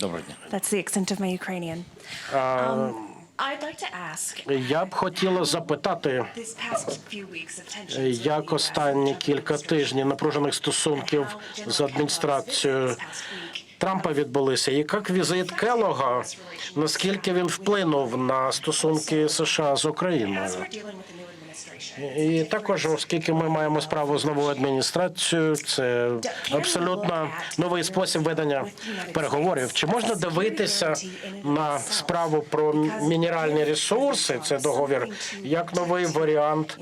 Доброго дня. That's the extent of my Ukrainian. Um, I'd like to ask. Я б хотіла запитати, This past few weeks of tensions. як останні кілька тижнів напружених стосунків з адміністрацією Трампа відбулися, і як візит Келога, наскільки він вплинув на стосунки США з Україною? І також, оскільки ми маємо справу з новою адміністрацією, це абсолютно новий спосіб ведення переговорів. Чи можна дивитися на справу про мінеральні ресурси? Це договір як новий варіант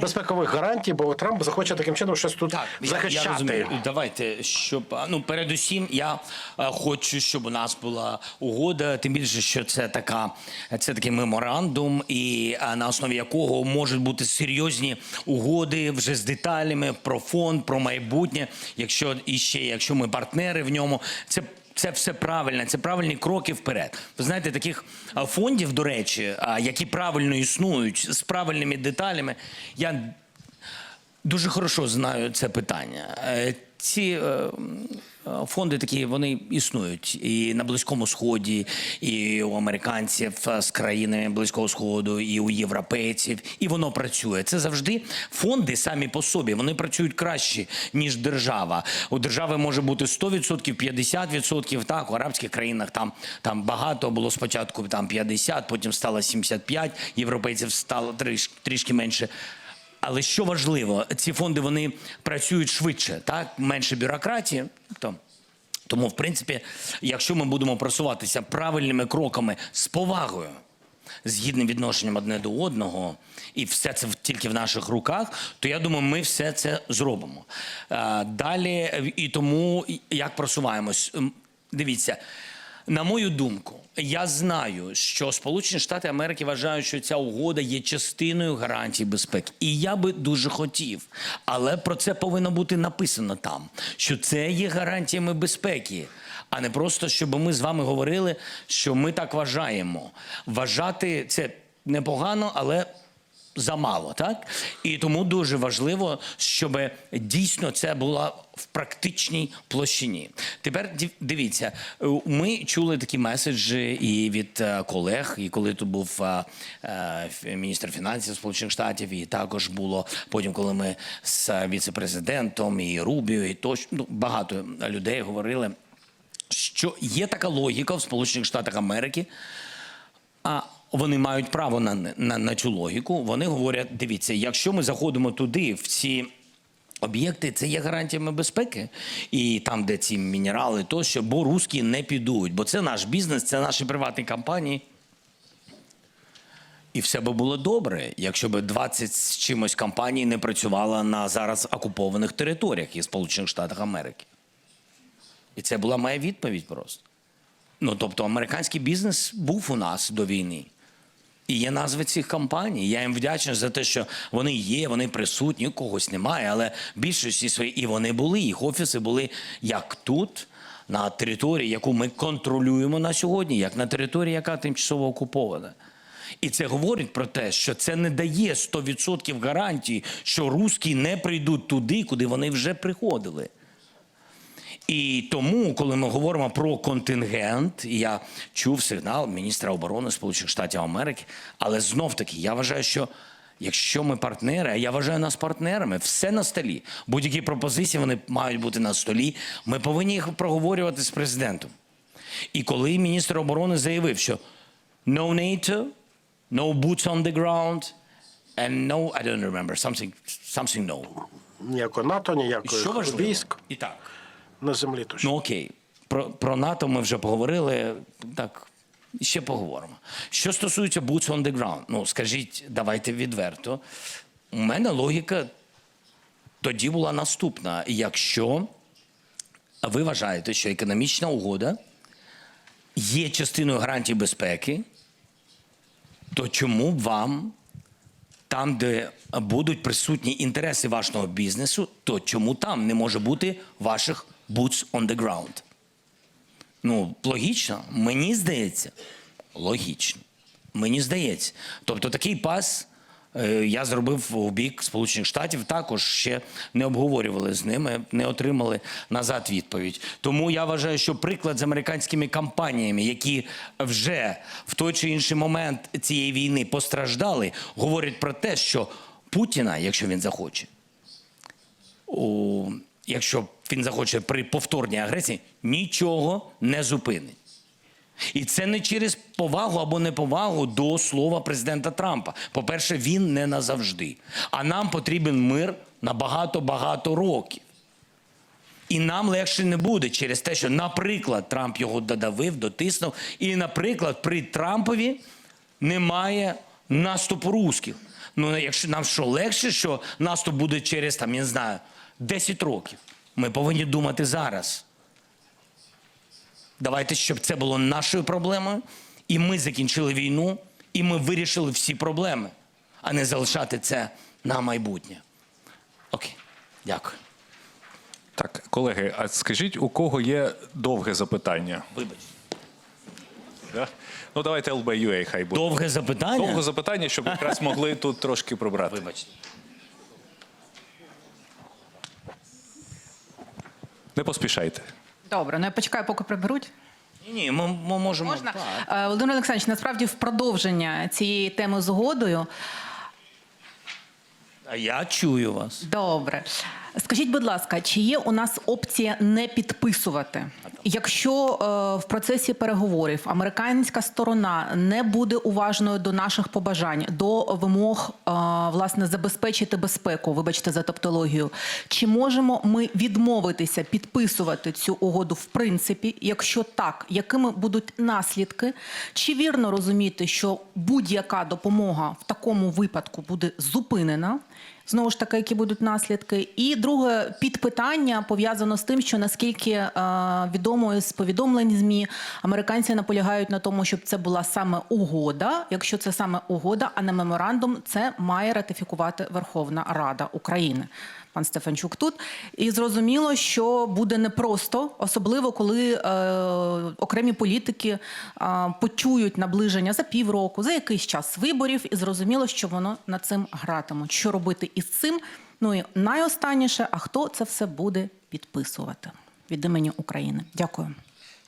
безпекових гарантій, бо Трамп захоче таким чином щось тут Я, я розумію. Давайте, щоб ну передусім, я е, хочу, щоб у нас була угода. Тим більше, що це така, це такий меморандум, і на основі якого можуть бути серйозні угоди вже з деталями про фонд, про майбутнє. Якщо і ще, якщо ми партнери в ньому, це. Це все правильно, це правильні кроки вперед. Ви знаєте, таких фондів, до речі, які правильно існують з правильними деталями. Я Дуже хорошо знаю це питання. Е, Ці е, е, фонди такі вони існують і на Близькому Сході, і у американців з країнами Близького Сходу, і у європейців, і воно працює. Це завжди фонди самі по собі. Вони працюють краще ніж держава. У держави може бути 100%, 50%, Так у арабських країнах там, там багато було спочатку там 50, потім стало 75, європейців стало трішки менше. Але що важливо, ці фонди вони працюють швидше, так менше бюрократії. То, тому, в принципі, якщо ми будемо просуватися правильними кроками з повагою, з гідним відношенням одне до одного, і все це тільки в наших руках, то я думаю, ми все це зробимо. Е, Далі, і тому як просуваємось, дивіться. На мою думку, я знаю, що Сполучені Штати Америки вважають, що ця угода є частиною гарантій безпеки. І я би дуже хотів, але про це повинно бути написано там, що це є гарантіями безпеки, а не просто щоб ми з вами говорили, що ми так вважаємо. Вважати це непогано, але замало, так? І тому дуже важливо, щоб дійсно це було в практичній площині. Тепер дивіться, е, ми чули такі меседжі і від е, колег, і коли тут був е, міністр фінансів Сполучених Штатів, і також було потім, коли ми з віце-президентом і Рубіо, і тощо ну, багато людей говорили. Що є така логіка в Сполучених Штатах Америки, а вони мають право на, на, на цю логіку. Вони говорять: дивіться, якщо ми заходимо туди, в ці об'єкти, це є гарантіями безпеки, і там, де ці мінерали, тощо, бо русські не підуть, бо це наш бізнес, це наші приватні компанії. І все би було добре, якщо б 20 з чимось компаній не працювала на зараз окупованих територіях і Сполучених Штатах Америки. І це була моя відповідь просто. Ну, тобто, американський бізнес був у нас до війни. І є назви цих компаній. Я їм вдячний за те, що вони є, вони присутні, когось немає, але більшості свої і вони були, їх офіси були як тут, на території, яку ми контролюємо на сьогодні, як на території, яка тимчасово окупована. І це говорить про те, що це не дає 100% гарантії, що русські не прийдуть туди, куди вони вже приходили. І тому, коли ми говоримо про контингент, я чув сигнал міністра оборони Сполучених Штатів Америки, але знов таки я вважаю, що якщо ми партнери, а я вважаю нас партнерами, все на столі. Будь-які пропозиції вони мають бути на столі. Ми повинні їх проговорювати з президентом. І коли міністр оборони заявив, що no NATO, no boots on the ground, and no, I don't remember, something, something no. Ніякого НАТО, важливо? військ І так. На землі точно. Ну окей, про, про НАТО ми вже поговорили. Так, ще поговоримо. Що стосується boots on the ground, ну скажіть, давайте відверто. У мене логіка тоді була наступна. Якщо ви вважаєте, що економічна угода є частиною гарантії безпеки, то чому б вам там, де будуть присутні інтереси вашого бізнесу, то чому там не може бути ваших boots on the ground? Ну, логічно, мені здається, логічно. Мені здається. Тобто такий пас е, я зробив у бік Сполучених Штатів, також ще не обговорювали з ними, не отримали назад відповідь. Тому я вважаю, що приклад з американськими компаніями, які вже в той чи інший момент цієї війни постраждали, говорять про те, що Путіна, якщо він захоче, у, якщо він захоче при повторній агресії, нічого не зупинить. І це не через повагу або неповагу до слова президента Трампа. По-перше, він не назавжди. А нам потрібен мир на багато-багато років. І нам легше не буде через те, що, наприклад, Трамп його додавив, дотиснув. І, наприклад, при Трампові немає наступу русських. Ну, якщо нам що легше, що наступ буде через там, я не знаю, 10 років. Ми повинні думати зараз. Давайте, щоб це було нашою проблемою, і ми закінчили війну, і ми вирішили всі проблеми, а не залишати це на майбутнє. Окей, дякую. Так, колеги, а скажіть, у кого є довге запитання? Вибач. Да? Ну, давайте LBUA хай буде. Довге запитання. Довге запитання, щоб якраз могли тут трошки прибрати. Вибачте. Не поспішайте. Добре, ну я почекаю, поки приберуть. Ні, ми, ми можемо. Можна? Так. Е, Володимир Олександрович, насправді в продовження цієї теми з угодою. А я чую вас. Добре. Скажіть, будь ласка, чи є у нас опція не підписувати? Якщо е, в процесі переговорів американська сторона не буде уважною до наших побажань, до вимог е, власне забезпечити безпеку, вибачте за тавтологію, чи можемо ми відмовитися підписувати цю угоду в принципі? Якщо так, якими будуть наслідки? Чи вірно розуміти, що будь-яка допомога в такому випадку буде зупинена? Знову ж таки, які будуть наслідки. І друге підпитання пов'язано з тим, що наскільки е, відомо з повідомлень змі, американці наполягають на тому, щоб це була саме угода. Якщо це саме угода, а не меморандум, це має ратифікувати Верховна Рада України. Пан Стефанчук тут і зрозуміло, що буде непросто, особливо коли е, окремі політики е, почують наближення за півроку, за якийсь час виборів, і зрозуміло, що воно над цим гратимуть. Що робити із цим? Ну і найостанніше, а хто це все буде підписувати від імені України? Дякую.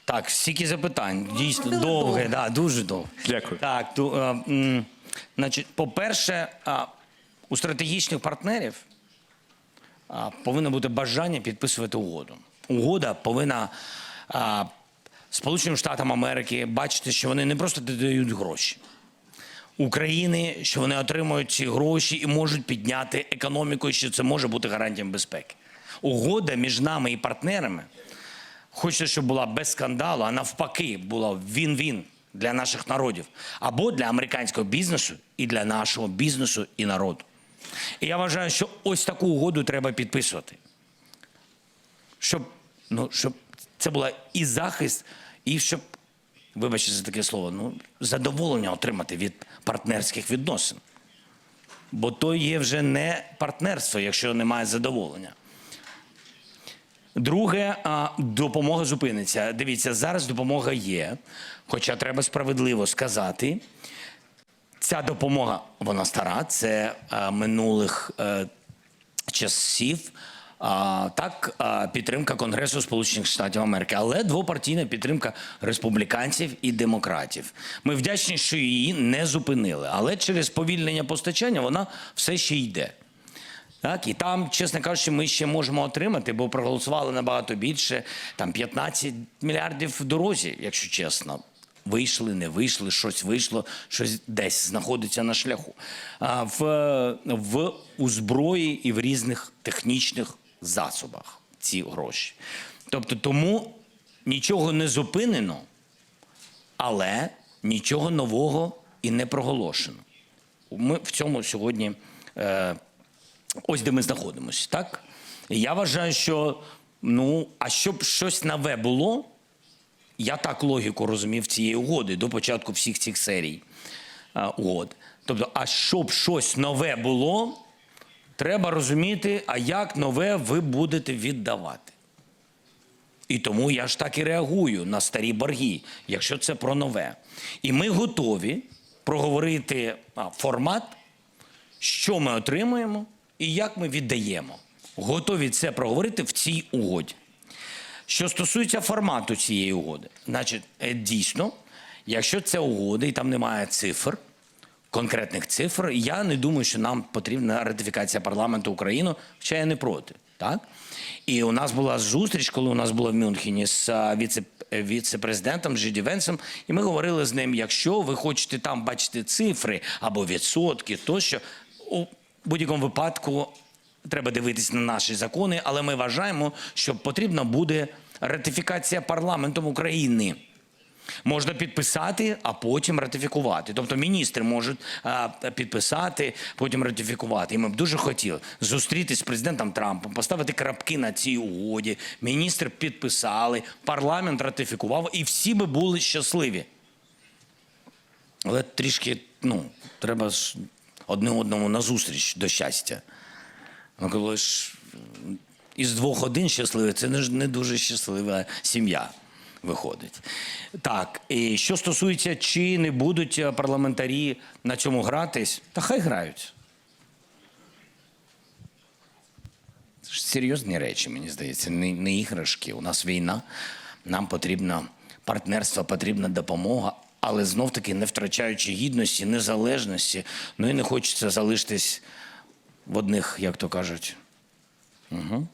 Так, стільки запитань. Дійсно, Зробили довге, да, дуже довге. Дякую. Так, то, е, м, значить, по-перше, а, у стратегічних партнерів а, повинно бути бажання підписувати угоду. Угода повинна Сполученим Штатам Америки бачити, що вони не просто додають гроші. України, що вони отримують ці гроші і можуть підняти економіку, і що це може бути гарантією безпеки. Угода між нами і партнерами хочеться, щоб була без скандалу, а навпаки, була він-він для наших народів або для американського бізнесу і для нашого бізнесу і народу. І я вважаю, що ось таку угоду треба підписувати. Щоб, ну, щоб це була і захист, і щоб, вибачте за таке слово, ну, задоволення отримати від партнерських відносин. Бо то є вже не партнерство, якщо немає задоволення. Друге, допомога зупиниться. Дивіться, зараз допомога є, хоча треба справедливо сказати. Ця допомога, вона стара, це а, минулих е, часів. А, так, а, підтримка Конгресу Сполучених Штатів Америки, але двопартійна підтримка республіканців і демократів. Ми вдячні, що її не зупинили, але через повільнення постачання вона все ще йде. Так, і там, чесно кажучи, ми ще можемо отримати, бо проголосували набагато більше, там 15 мільярдів в дорозі, якщо чесно. Вийшли, не вийшли, щось вийшло, щось десь знаходиться на шляху. А в, в у зброї і в різних технічних засобах ці гроші. Тобто тому нічого не зупинено, але нічого нового і не проголошено. Ми в цьому сьогодні. Е, ось де ми знаходимося, так? Я вважаю, що ну, а щоб щось нове було, я так логіку розумів цієї угоди до початку всіх цих серій а, угод. Тобто, а щоб щось нове було, треба розуміти, а як нове ви будете віддавати. І тому я ж так і реагую на старі борги, якщо це про нове. І ми готові проговорити формат, що ми отримуємо і як ми віддаємо. Готові це проговорити в цій угоді. Що стосується формату цієї угоди, значить, е, дійсно, якщо це угода і там немає цифр, конкретних цифр, я не думаю, що нам потрібна ратифікація парламенту України, хоча я не проти. Так? І у нас була зустріч, коли у нас було в Мюнхені з віце, е, віце-президентом Жиді Венсом, і ми говорили з ним: якщо ви хочете там бачити цифри або відсотки, тощо у будь-якому випадку треба дивитися на наші закони, але ми вважаємо, що потрібна буде ратифікація парламентом України. Можна підписати, а потім ратифікувати. Тобто міністри можуть а, підписати, потім ратифікувати. І ми б дуже хотіли зустрітися з президентом Трампом, поставити крапки на цій угоді. Міністри підписали, парламент ратифікував, і всі би були щасливі. Але трішки, ну, треба ж одне одному назустріч до щастя. Ну, коли ж із двох один щасливий, це не, дуже щаслива сім'я виходить. Так, і що стосується, чи не будуть е, парламентарі на цьому гратись, та хай грають. Це ж серйозні речі, мені здається, не, не іграшки. У нас війна, нам потрібно партнерство, потрібна допомога, але знов таки не втрачаючи гідності, незалежності. Ну і не хочеться залишитись в одних, як то кажуть, угу,